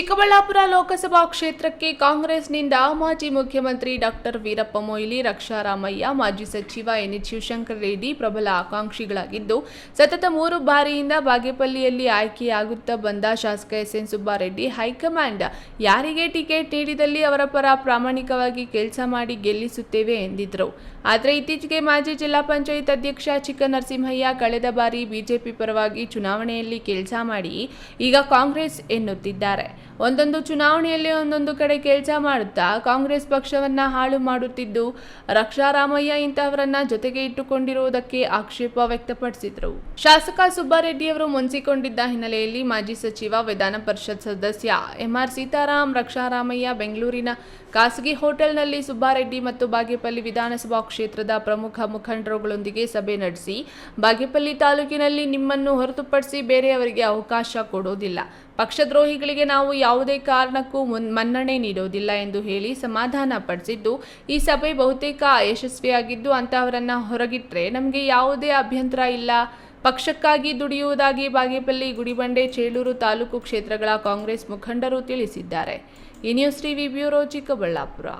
ಚಿಕ್ಕಬಳ್ಳಾಪುರ ಲೋಕಸಭಾ ಕ್ಷೇತ್ರಕ್ಕೆ ಕಾಂಗ್ರೆಸ್ನಿಂದ ಮಾಜಿ ಮುಖ್ಯಮಂತ್ರಿ ಡಾಕ್ಟರ್ ವೀರಪ್ಪ ಮೊಯ್ಲಿ ರಕ್ಷಾರಾಮಯ್ಯ ಮಾಜಿ ಸಚಿವ ಎನ್ ಎಚ್ ಶಿವಶಂಕರ ರೆಡ್ಡಿ ಪ್ರಬಲ ಆಕಾಂಕ್ಷಿಗಳಾಗಿದ್ದು, ಸತತ ಮೂರು ಬಾರಿಯಿಂದ ಬಾಗೇಪಲ್ಲಿಯಲ್ಲಿ ಆಯ್ಕೆಯಾಗುತ್ತಾ ಬಂದ ಶಾಸಕ S N Subbareddy high command ಯಾರಿಗೆ ಟಿಕೆಟ್ ನೀಡಿದಲ್ಲಿ ಅವರ ಪರ ಪ್ರಾಮಾಣಿಕವಾಗಿ ಕೆಲಸ ಮಾಡಿ ಗೆಲ್ಲಿಸುತ್ತೇವೆ ಎಂದಿದ್ದರು ಆದರೆ ಇತ್ತೀಚೆಗೆ ಮಾಜಿ ಜಿಲ್ಲಾ ಪಂಚಾಯತ್ ಅಧ್ಯಕ್ಷ ಚಿಕ್ಕ ನರಸಿಂಹಯ್ಯ ಕಳೆದ ಬಾರಿ ಬಿಜೆಪಿ ಪರವಾಗಿ ಚುನಾವಣೆಯಲ್ಲಿ ಕೆಲಸ ಮಾಡಿ ಈಗ ಕಾಂಗ್ರೆಸ್ ಎನ್ನುತ್ತಿದ್ದಾರೆ. ಒಂದೊಂದು ಚುನಾವಣೆಯಲ್ಲಿ ಒಂದೊಂದು ಕಡೆ ಕೆಲಸ ಮಾಡುತ್ತಾ ಕಾಂಗ್ರೆಸ್ ಪಕ್ಷವನ್ನ ಹಾಳು ಮಾಡುತ್ತಿದ್ದು ರಕ್ಷಾರಾಮಯ್ಯ ಇಂತಹವರನ್ನ ಜೊತೆಗೆ ಇಟ್ಟುಕೊಂಡಿರುವುದಕ್ಕೆ ಆಕ್ಷೇಪ ವ್ಯಕ್ತಪಡಿಸಿದರು. ಶಾಸಕ ಸುಬ್ಬಾರೆಡ್ಡಿಯವರು ಮುನ್ಸಿಕೊಂಡಿದ್ದ ಹಿನ್ನೆಲೆಯಲ್ಲಿ ಮಾಜಿ ಸಚಿವ, ವಿಧಾನ ಪರಿಷತ್ ಸದಸ್ಯ ಎಂಆರ್ ಸೀತಾರಾಮ್, ರಕ್ಷಾರಾಮಯ್ಯ ಬೆಂಗಳೂರಿನ ಖಾಸಗಿ ಹೋಟೆಲ್ನಲ್ಲಿ ಸುಬ್ಬಾರೆಡ್ಡಿ ಮತ್ತು ಬಾಗೇಪಲ್ಲಿ ವಿಧಾನಸಭಾ ಕ್ಷೇತ್ರದ ಪ್ರಮುಖ ಮುಖಂಡರುಗಳೊಂದಿಗೆ ಸಭೆ ನಡೆಸಿ, ಬಾಗೇಪಲ್ಲಿ ತಾಲೂಕಿನಲ್ಲಿ ನಿಮ್ಮನ್ನು ಹೊರತುಪಡಿಸಿ ಬೇರೆಯವರಿಗೆ ಅವಕಾಶ ಕೊಡೋದಿಲ್ಲ ಪಕ್ಷದ್ರೋಹಿಗಳಿಗೆ ನಾವು ಯಾವುದೇ ಕಾರಣಕ್ಕೂ ಮುನ್, ಮನ್ನಣೆ ನೀಡೋದಿಲ್ಲ ಎಂದು ಹೇಳಿ ಸಮಾಧಾನ ಪಡಿಸಿದ್ದು, ಈ ಸಭೆ ಬಹುತೇಕ ಯಶಸ್ವಿಯಾಗಿದ್ದು ಅಂತಹವರನ್ನ ಹೊರಗಿಟ್ರೆ ನಮಗೆ ಯಾವುದೇ ಅಭ್ಯಂತರ ಇಲ್ಲ. ಪಕ್ಷಕ್ಕಾಗಿ ದುಡಿಯುವುದಾಗಿ ಬಾಗೇಪಲ್ಲಿ, ಗುಡಿಬಂಡೆ, ಚೇಳೂರು ತಾಲೂಕು ಕ್ಷೇತ್ರಗಳ ಕಾಂಗ್ರೆಸ್ ಮುಖಂಡರು ತಿಳಿಸಿದ್ದಾರೆ. ಈ ನ್ಯೂಸ್ ಟಿವಿ ಬ್ಯೂರೋ ಚಿಕ್ಕಬಳ್ಳಾಪುರ.